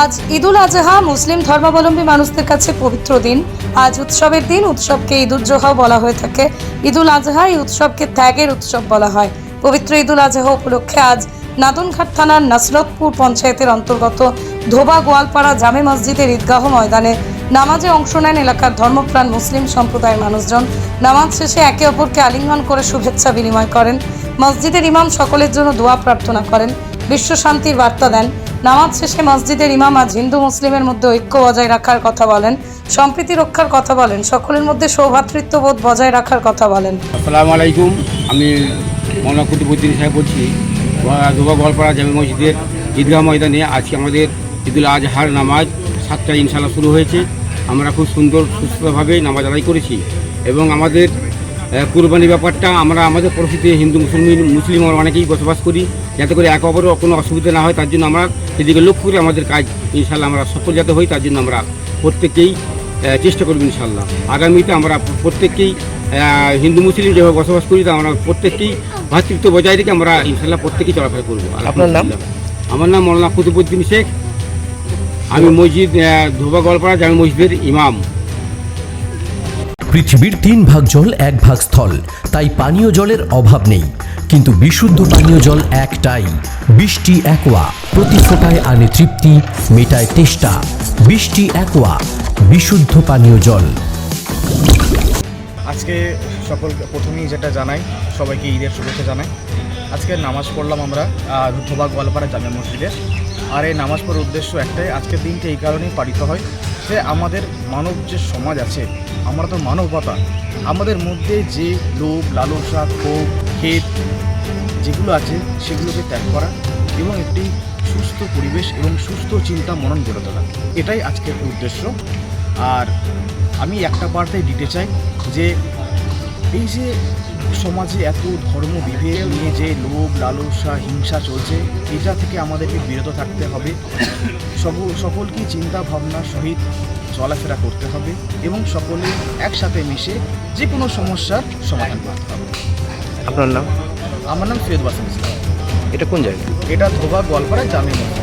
আজ ঈদুল আজহা মুসলিম ধর্মাবলম্বী মানুষদের কাছে পবিত্র দিন। আজ উৎসবের দিন, উৎসবকে ঈদ উজ্জোহাও বলা হয়ে থাকে। ঈদুল আজহা এই উৎসবকে ত্যাগের উৎসব বলা হয়। পবিত্র ঈদুল আজহা উপলক্ষে আজ নাদনঘাট থানার নাসরতপুর পঞ্চায়েতের অন্তর্গত ধোবা গোয়ালপাড়া জামে মসজিদের ঈদগাহ ময়দানে নামাজে অংশ নেন এলাকার ধর্মপ্রাণ মুসলিম সম্প্রদায়ের মানুষজন। নামাজ শেষে একে অপরকে আলিঙ্গন করে শুভেচ্ছা বিনিময় করেন। মসজিদের ইমাম সকলের জন্য দোয়া প্রার্থনা করেন। বিশ্ব শান্তির বার্তা দেন। নামাজ শেষে মসজিদের ইমাম আজ হিন্দু মুসলিমের মধ্যে ঐক্য বজায় রাখার কথা বলেন, সম্প্রীতি রক্ষার কথা বলেন, সকলের মধ্যে সৌভ্রাতৃত্ববোধ বজায় রাখার কথা বলেন। আসসালামু আলাইকুম, আমি মৌলানা সাহেব বলছি। দুবা জামে মসজিদের ঈদগাহ ময়দানে আজকে আমাদের ঈদুল আজহার নামাজ সাতটায় ইনশাল্লাহ শুরু হয়েছে। আমরা খুব সুন্দর, সুস্থভাবে নামাজ আদায় করেছি এবং আমাদের কুরবানির ব্যাপারটা আমরা আমাদের পরিস্থিতি হিন্দু মুসলিম মুসলিম আমরা অনেকেই বসবাস করি। যাতে করে একে অপরের কোনো অসুবিধা না হয় তার জন্য আমরা সেদিকে লক্ষ্য করে আমাদের কাজ ইনশাল্লাহ আমরা সফল যাতে হই তার জন্য আমরা প্রত্যেকেই চেষ্টা করব ইনশাল্লাহ আগামীতে আমরা প্রত্যেককেই হিন্দু মুসলিম যেভাবে বসবাস করি তা আমরা প্রত্যেককেই ভাতৃত্ব বজায় রেখে আমরা ইনশাল্লাহ প্রত্যেকেই চলাফেরা করব। আপনার নাম? আমার নাম মৌলানা কুতুবুদ্দিন শেখ। আমি মসজিদ ধোবা গলপাড়া জামে মসজিদের ইমাম। পৃথিবীর তিন ভাগ জল এক ভাগ স্থল। তাই পানীয় জলের অভাব নেই। কিন্তু বিশুদ্ধ পানীয় জল একটাই। বৃষ্টি একোয়া। প্রতি ফোটায় আনে তৃপ্তি মেটায় তেষ্টা। বৃষ্টি একোয়া। বিশুদ্ধ পানীয় জল। আজকে সকলকে প্রথমেই যেটা জানাই সবাইকে ঈদের শুভেচ্ছা জানাই। আজকে নামাজ পড়লাম আমরা আহ, ধোবা গোয়ালপাড়া জামে মসজিদে। আর এই নামাজ পড়ার উদ্দেশ্য একটাই আজকের দিনটা এই কারণেই পালিত হয়। যে আমাদের মানব যে সমাজ আছে, আমরা তো মানবতা। আমাদের মধ্যে যে লোভ, লালসা, ক্ষোভ ক্ষেত যেগুলো আছে, সেগুলোকে ত্যাগ করা এবং একটি সুস্থ পরিবেশ এবং সুস্থ চিন্তা মনন গড়ে তোলা। এটাই আজকের উদ্দেশ্য। আর আমি একটা বার্তায় দিতে চাই যে, এই যে সমাজে এত ধর্ম বিভেদ নিয়ে যে লোভ লালসা হিংসা চলছে এটা থেকে আমাদেরকে বিরত থাকতে হবে। সকল সকলকে চিন্তা ভাবনার সহিত চলাফেরা করতে হবে এবং সকলে একসাথে মিশে যে কোনো সমস্যার সমাধান করতে হবে। আপনার নাম? আমার নাম সৈয়দ বাসিম ইসলাম এটা কোন জায়গা? এটা ধোবা গোয়ালপাড়া জামে মসজিদ।